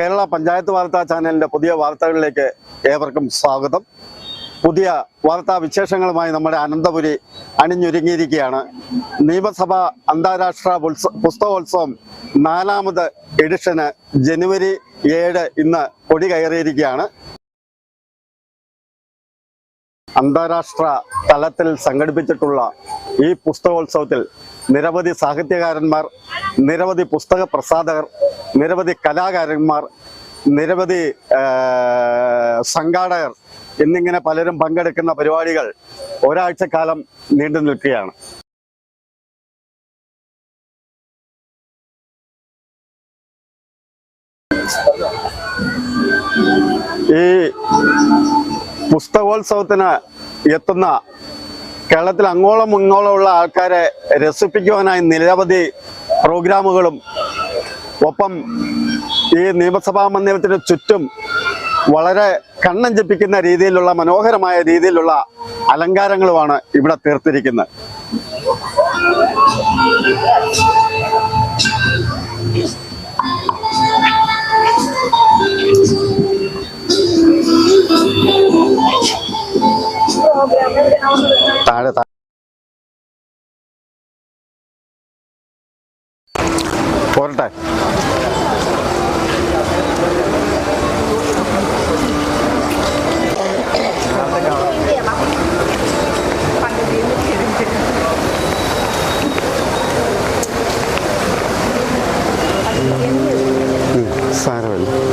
കേരള പഞ്ചായത്ത് വാർത്താ ചാനലിന്റെ പുതിയ വാർത്തകളിലേക്ക് ഏവർക്കും സ്വാഗതം. പുതിയ വാർത്താ വിശേഷങ്ങളുമായി നമ്മുടെ അനന്തപുരി അണിഞ്ഞൊരുങ്ങിയിരിക്കുകയാണ്. നിയമസഭ അന്താരാഷ്ട്ര പുസ്തകോത്സവം നാലാമത് എഡിഷന് ജനുവരി ഏഴ് ഇന്ന് കൊടി കയറിയിരിക്കുകയാണ്. അന്താരാഷ്ട്ര തലത്തിൽ സംഘടിപ്പിച്ചിട്ടുള്ള ഈ പുസ്തകോത്സവത്തിൽ നിരവധി സാഹിത്യകാരന്മാർ നിരവധി പുസ്തക പ്രസാധകർ നിരവധി കലാകാരന്മാർ നിരവധി സംഘാടകർ എന്നിങ്ങനെ പലരും പങ്കെടുക്കുന്ന പരിപാടികൾ ഒരാഴ്ചക്കാലം നീണ്ടു നിൽക്കുകയാണ്. ഈ പുസ്തകോത്സവത്തിന് എത്തുന്ന കേരളത്തിൽ അങ്ങോളം ഇങ്ങോളമുള്ള ആൾക്കാരെ രസിപ്പിക്കുവാനായി നിരവധി പ്രോഗ്രാമുകളും ഒപ്പം ഈ നിയമസഭാ മന്ദിരത്തിന് ചുറ്റും വളരെ കണ്ണഞ്ചിപ്പിക്കുന്ന രീതിയിലുള്ള മനോഹരമായ രീതിയിലുള്ള അലങ്കാരങ്ങളുമാണ് ഇവിടെ തീർത്തിരിക്കുന്നത്. താഴെ പോരട്ടെ. സാരമില്ല.